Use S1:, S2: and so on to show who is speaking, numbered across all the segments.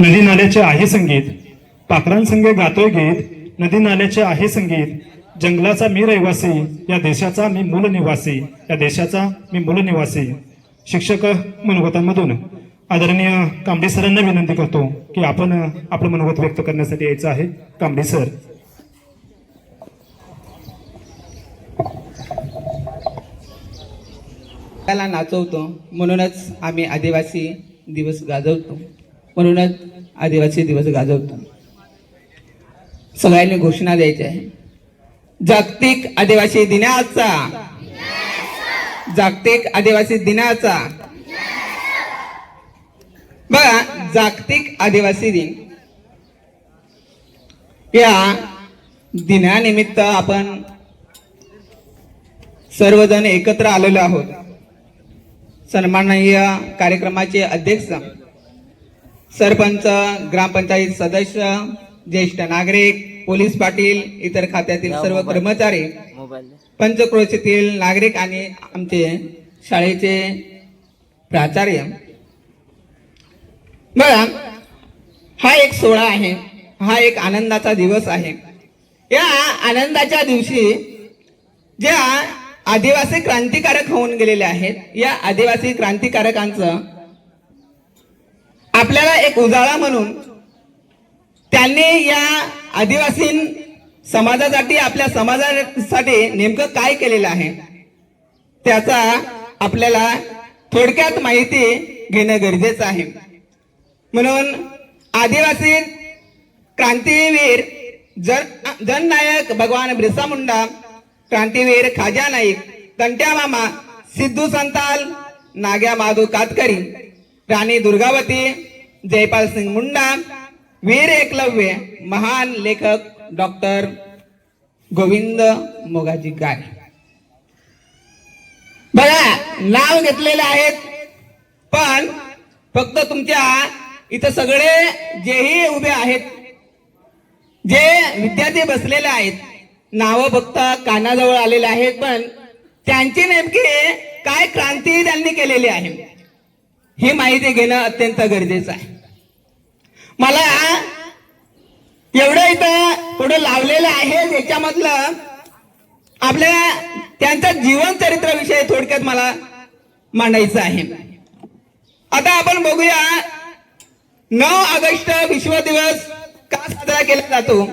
S1: नदी नाल्याचे आहे संगीत. पाखरांसंग गातोय गीत. नदी नाल्याचे आहे संगीत. जंगलाचा मी रहिवासी. या देशाचा मी मूल निवासी. या देशाचा मी मूल निवासी. शिक्षक मनोगतांमधून. आदरणीय कांबडी सरांना विनंती करतो की आपण आपलं मनोगत व्यक्त करण्यासाठी यायचं आहे. कांबडी सर.
S2: त्याला नाचवतो. म्हणूनच आम्ही आदिवासी दिवस गाजवतो. म्हणूनच आदिवासी दिवस गाजवतो. सगळ्यांनी घोषणा द्यायची आहे. जागतिक आदिवासी दिनाचा. जागतिक आदिवासी दिनाचा. बघा जागतिक आदिवासी दिन. या दिनानिमित्त आपण सर्वजण एकत्र आलेलो आहोत. सन्माननीय कार्यक्रमाचे अध्यक्ष सरपंच ग्रामपंचायत सदस्य ज्येष्ठ नागरिक पोलीस पाटील इतर खात्यातील सर्व कर्मचारी पंचक्रोशीतील नागरिक आणि आमचे शाळेचे प्राचार्य. बघा हा एक सोहळा आहे. हा एक आनंदाचा दिवस आहे. या आनंदाच्या दिवशी ज्या आदिवासी क्रांतिकारक होऊन गेलेले आहेत या आदिवासी क्रांतिकारकांचं आपल्याला एक उजाळा म्हणून त्यांनी या आदिवासी समाजासाठी आपल्या समाजासाठी नेमकं काय केलेलं आहे त्याचा आपल्याला थोडक्यात माहिती घेणं गरजेचं आहे. म्हणून आदिवासी क्रांतीवीर जन जननायक भगवान बिरसा मुंडा क्रांतीवीर खाजा नाईक कंट्या मामा सिद्धू संताल नाग्या माधू कातकरी राणी दुर्गावती जयपाल सिंग मुंडा वीर एकलव्य महान लेखक डॉक्टर गोविंद मोगाजी गाय. बघा नाव घेतलेले आहेत पण फक्त तुमच्या इथं सगळे जेही उभे आहेत जे विद्यार्थी बसलेले आहेत नावं फक्त कानाजवळ आलेले आहेत पण त्यांची नेमकी काय क्रांती त्यांनी केलेली आहे? ही माहिती घेणं अत्यंत गरजेचं आहे. मला एवढं इथं पुढे लावलेलं आहे त्याच्यामधलं आपल्या त्यांच्या जीवन चरित्राविषयी थोडक्यात मला मांडायचं आहे. आता आपण बघूया नऊ ऑगस्ट विश्व दिवस का साजरा केला जातो?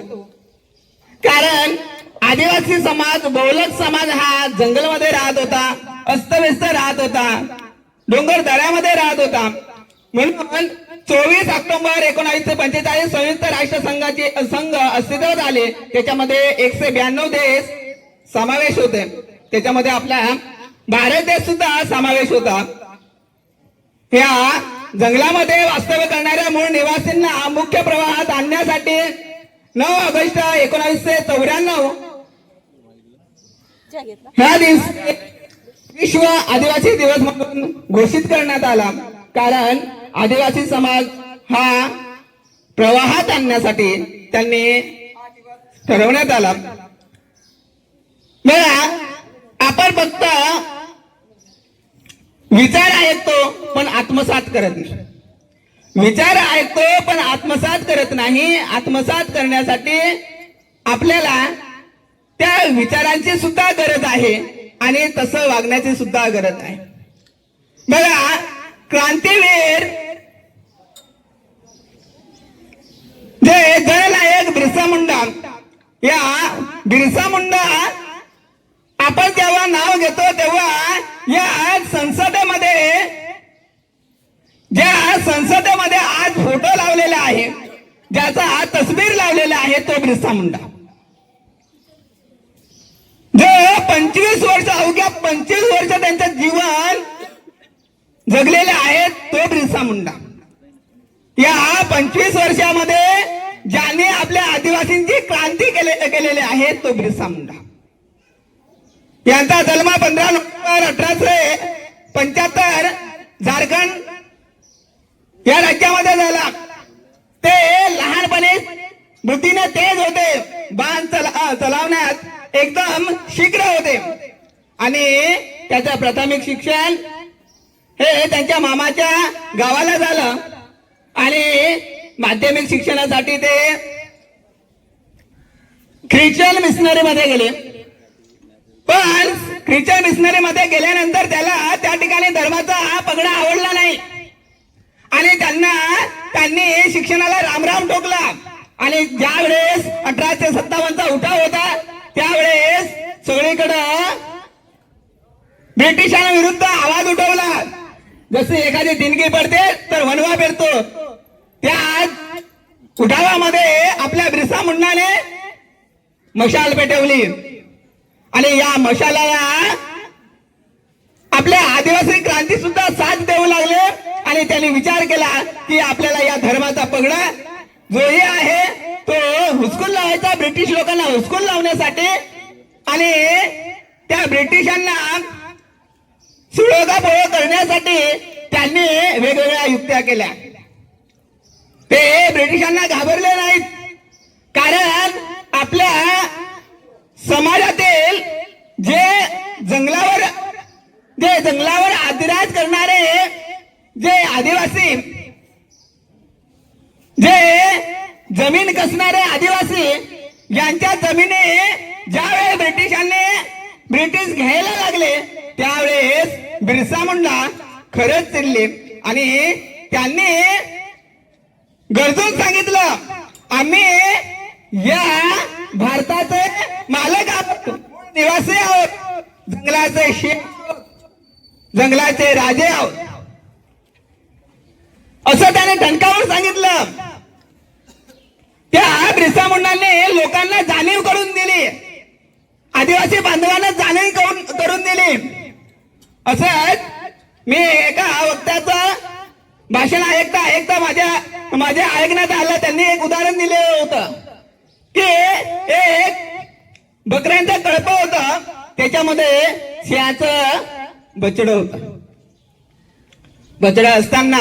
S2: कारण आदिवासी समाज बहुलक समाज हा जंगलमध्ये राहत होता अस्तव्यस्त राहत होता. डोंगर दऱ्यामध्ये राहत होता. म्हणून चोवीस ऑक्टोबर एकोणावीसशे पंचेचाळीस संयुक्त राष्ट्र संघाचे संघ अस्तित्वात आले. त्याच्यामध्ये एकशे ब्याण्णव देश समावेश होते. त्याच्यामध्ये आपला भारत देश सुद्धा समावेश होता. या जंगलामध्ये वास्तव्य करणाऱ्या मूळ निवासींना मुख्य प्रवाहात आणण्यासाठी नऊ ऑगस्ट एकोणावीसशे चौऱ्याण्णव ह्या दिवशी विश्व आदिवासी दिवस म्हणून घोषित करण्यात आला. कारण आदिवासी समाज हा प्रवाहात आणण्यासाठी त्यांनी ठरवण्यात आला. बघा आपण फक्त विचार ऐकतो पण आत्मसात करत नाही. विचार ऐकतो पण आत्मसात करत नाही. आत्मसात करण्यासाठी आपल्याला त्या विचारांची सुद्धा गरज आहे. आणि तसं वागण्याची सुद्धा गरज आहे. बघा क्रांतीवीर जे जननायक बिरसा मुंडा या बिरसा मुंडा आपण जेव्हा नाव घेतो तेव्हा या संसदेमध्ये ज्या संसदेमध्ये आज फोटो लावलेला आहे ज्याचा आज तस्वीर लावलेला आहे तो बिरसा मुंडा जो पंचवीस वर्ष अवघ्या पंचवीस वर्ष त्यांचं जीवन जगलेले आहेत तो बिरसा मुंडा. या पंचवीस वर्षामध्ये ज्याने आपल्या आदिवासींची क्रांती केले केलेली आहे तो बिरसा मुंडा. यांचा जन्म पंधरा नोव्हेंबर अठराशे पंच्याहत्तर झारखंड या राज्यामध्ये झाला. ते लहानपणी बुद्धीने तेज होते. बाण चला चलावण्यात एकदम शीघ्र होते. आणि त्याचं प्राथमिक शिक्षण हे त्यांच्या मामाच्या गावाला झालं. आणि माध्यमिक शिक्षणासाठी ते ख्रिश्चन मिशनरी मध्ये गेले. पण ख्रिश्चन मिशनरी मध्ये गेल्यानंतर त्याला त्या ठिकाणी धर्माचा हा पगडा आवडला नाही. आणि त्यांना त्यांनी शिक्षणाला रामराम ठोकला. आणि ज्या वेळेस अठराशे सत्तावन्नचा उठाव होता त्यावेळेस सगळीकडं ब्रिटिशांविरुद्ध आवाज उठवला. जसे एखादी दिनगी पडते तर वनवा पेरतो. त्या उठावामध्ये आपल्या बिरसा मुंडाने मशाल पेटवली. आणि या मशालाला आपल्या आदिवासी क्रांती सुद्धा साथ देऊ लागले. आणि त्यांनी विचार केला की आपल्याला या धर्माचा पगडा जोही आहे. ब्रिटिश लोकांना हुसकून लावण्यासाठी आणि त्या ब्रिटिशांना सुळोगापोळ करण्यासाठी त्यांनी वेगवेगळ्या युक्त्या केल्या. ते ब्रिटिशांना घाबरले नाहीत. कारण आपल्या समाजातील जे जंगलावर जे जंगलावर आदिराज करणारे जे आदिवासी जे जमीन कसणारे आदिवासी ज्यांच्या जमिनी ज्यावेळेस ब्रिटिशांनी ब्रिटिश घ्यायला लागले त्यावेळेस बिरसा मुंडा खरंच चिरले आणि त्यांनी गरजून सांगितलं आम्ही या भारताचे मालक आहोत निवासी आहोत जंगलाचे शेख जंगलाचे राजे आहोत. असं त्याने ठणकावून सांगितलं. त्या बिरसा मुंडाने लोकांना जाणीव करून दिली. आदिवासी बांधवांना जाणीव करून करून दिली. असंच मी एका वक्त्याचं भाषण ऐकता ऐकता माझ्या माझ्या ऐकण्यात आलं. त्यांनी एक उदाहरण दिलेलं होतं. की एक बकऱ्यांचं कळप होतं. त्याच्यामध्ये सिंहाचं बचड होत. बचड असताना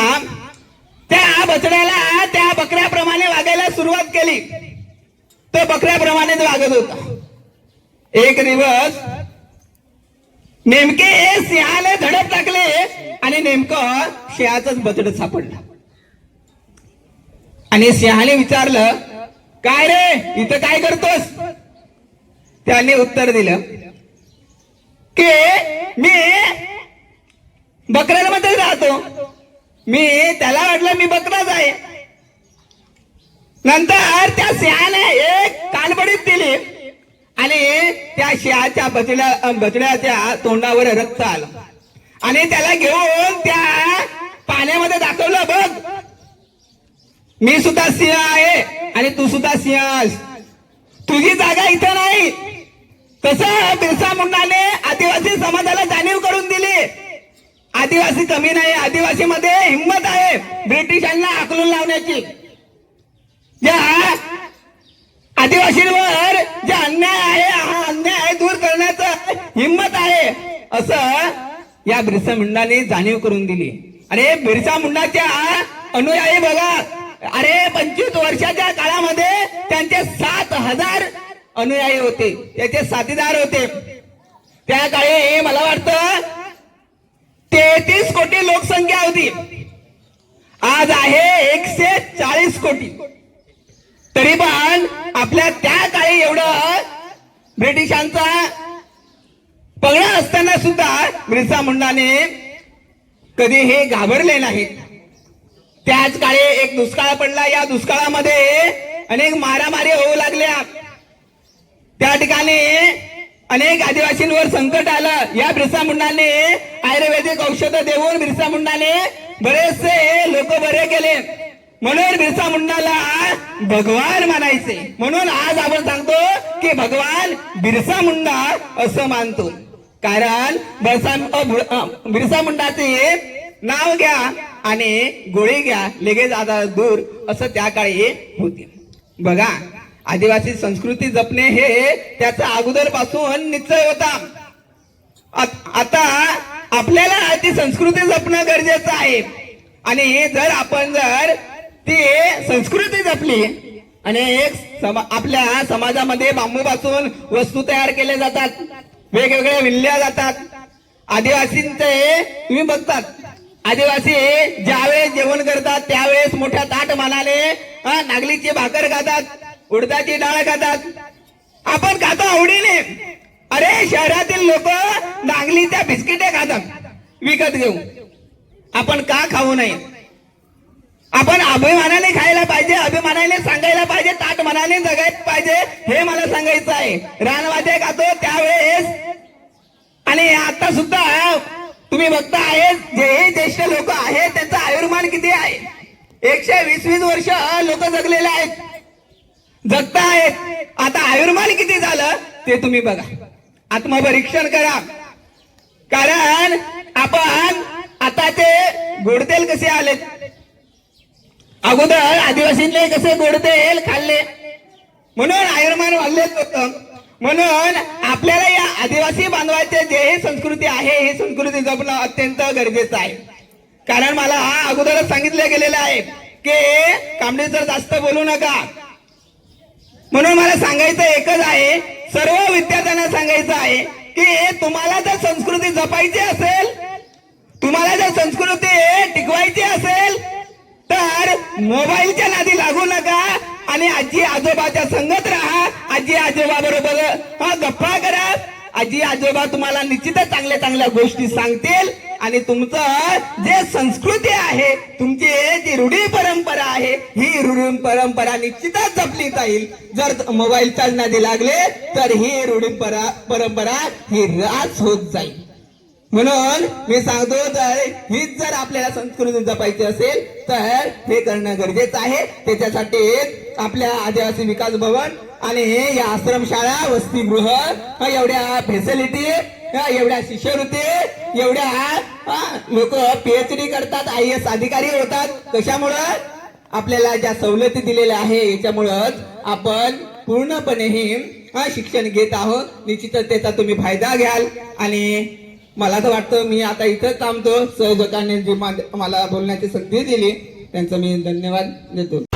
S2: त्या बचड्याला त्या बकऱ्याप्रमाणे वागायला सुरुवात केली. तो बकऱ्याप्रमाणेच वागत होता. एक दिवस नेमके सिंहाने धडक टाकले आणि नेमकं सिंहाच बचड सापडलं. आणि सिंहाने विचारलं काय रे इथं काय करतोस? त्याने उत्तर दिलं की मी बकऱ्यांमध्ये राहतो. मी त्याला वाटलं मी बकराच आहे. नंतर त्या सिंहाने एक कानबडीत दिली आणि त्या शिहाच्या बचड्या बचड्याच्या तोंडावर रक्त आलं. आणि त्याला घेऊन त्या पाण्यामध्ये दाखवलं बघ मी सुद्धा सिंह आहे आणि तू सुद्धा सिंह आहेस. तुझी जागा इथं नाही. तसं बिरसा मुंडाने आदिवासी समाजाला जाणीव करून दिली. आदिवासी कमी नाही आदिवासी मध्ये हिंमत आहे ब्रिटिशांना आकलून लावण्याची. या आदिवासींवर जे अन्याय आहे हा अन्याय दूर करण्याचं हिंमत आहे. असं या बिरसा मुंडाने जाणीव करून दिली. अरे बिरसा मुंडाच्या अनुयायी बघा. अरे पंचवीस वर्षाच्या काळामध्ये त्यांचे सात हजार अनुयायी होते. त्याचे साथीदार होते. त्या काळी मला वाटतं तेहतीस कोटी लोकसंख्या होती. आज आहे एकशे चाळीस कोटी. तरी पण आपल्या त्या काळी एवढं ब्रिटिशांचा पगडा असताना सुद्धा बिरसा मुंडाने कधी हे घाबरले नाहीत. त्याच काळी एक दुष्काळ पडला. या दुष्काळामध्ये अनेक मारामारी होऊ लागल्या. त्या ठिकाणी अनेक आदिवासींवर संकट आलं. या बिरसा मुंडाने आयुर्वेदिक औषधं देऊन बिरसा मुंडाने बरेचसे लोक बरे केले. म्हणून बिरसा मुंडाला भगवान मानायचे. म्हणून आज आपण सांगतो की भगवान बिरसा मुंडा असं मानतो. कारण बिरसा बिरसा मुंडाचे नाव घ्या आणि गोळी घ्या. लगेच आता दूर. असं त्या काळी होते. बघा आदिवासी संस्कृती जपणे हे त्याचा अगोदरपासून निश्चय होता. आता आपल्याला ती संस्कृती जपणं गरजेचं आहे. आणि जर आपण जर ती संस्कृती जपली आणि एक समा- आपल्या समाजामध्ये बांबूपासून वस्तू तयार केल्या जातात वेगवेगळ्या विणल्या जातात आदिवासींचे तुम्ही बघतात आदिवासी ज्यावेळेस जेवण करतात त्यावेळेस मोठ्या ताट मानाने नागलीची भाकर खातात उडदाची डाळ खातात. आपण खातो आवडीने. अरे शहरातील लोक नागलीच्या बिस्किटे खातात. विकत घेऊ. आपण का खाऊ नये? आपण अभिमानाने खायला पाहिजे अभिमानाने सांगायला पाहिजे ताट मनाने जगायला पाहिजे हे मला सांगायचं आहे. रानवाजे खातो त्यावेळेस. आणि आता सुद्धा तुम्ही बघता आहे जे हे ज्येष्ठ लोक आहेत त्यांचा आयुर्मान किती आहे? एकशे वीस वीस वर्ष लोक जगलेले आहेत. जगताय. आता आयुर्मान किती झालं? ते तुम्ही बघा. आत्मपरीक्षण करा. कारण आपण आता ते गोडतेल कसे आलेत अगोदर आदिवासींनी कसे गोडतेल खाल्ले? म्हणून आयुर्मान वाढलेच होतं. म्हणून आपल्याला या आदिवासी बांधवाचे जे हे संस्कृती आहे ही संस्कृती जपणं अत्यंत गरजेचं आहे. कारण मला अगोदरच सांगितलं गेलेलं आहे की कांबळे जर जास्त बोलू नका. म्हणून मला सांगायचं एकच आहे सर्व विद्यार्थ्यांना सांगायचं आहे की तुम्हाला जर संस्कृती जपायची असेल तुम्हाला जर संस्कृती टिकवायची असेल तर मोबाईलच्या नादी लागू नका आणि आजी आजोबाच्या संगत राहा. आजी आजोबा बरोबर हा, गप्पा करा. आजी आजोबा तुम्हाला निश्चितच चांगल्या चांगल्या गोष्टी सांगतील. आणि तुमचं जे संस्कृती आहे तुमची जी रूढी परंपरा आहे ही रूढी परंपरा निश्चितच जपली जाईल. जर मोबाईल नादी लागले तर ही रूढी परंपरा ही रास होत जाईल. म्हणून मी सांगतो तर हीच जर आपल्याला संस्कृती जपायची असेल तर हे करणं गरजेचं आहे. त्याच्यासाठी आपल्या आदिवासी विकास भवन आणि या आश्रमशाळा वसतिगृह एवढ्या फॅसिलिटी एवढ्या शिष्यवृत्ती एवढ्या लोक पीएचडी करतात आय एस अधिकारी होतात. कशामुळं? आपल्याला ज्या सवलती दिलेल्या आहे याच्यामुळंच आपण पूर्णपणे शिक्षण घेत आहोत. निश्चितच त्याचा तुम्ही फायदा घ्याल. आणि मला तर वाटतं मी आता इथंच थांबतो. सहयोजकांनी जी मा- मला बोलण्याची संधी दिली त्यांचा मी धन्यवाद देतो.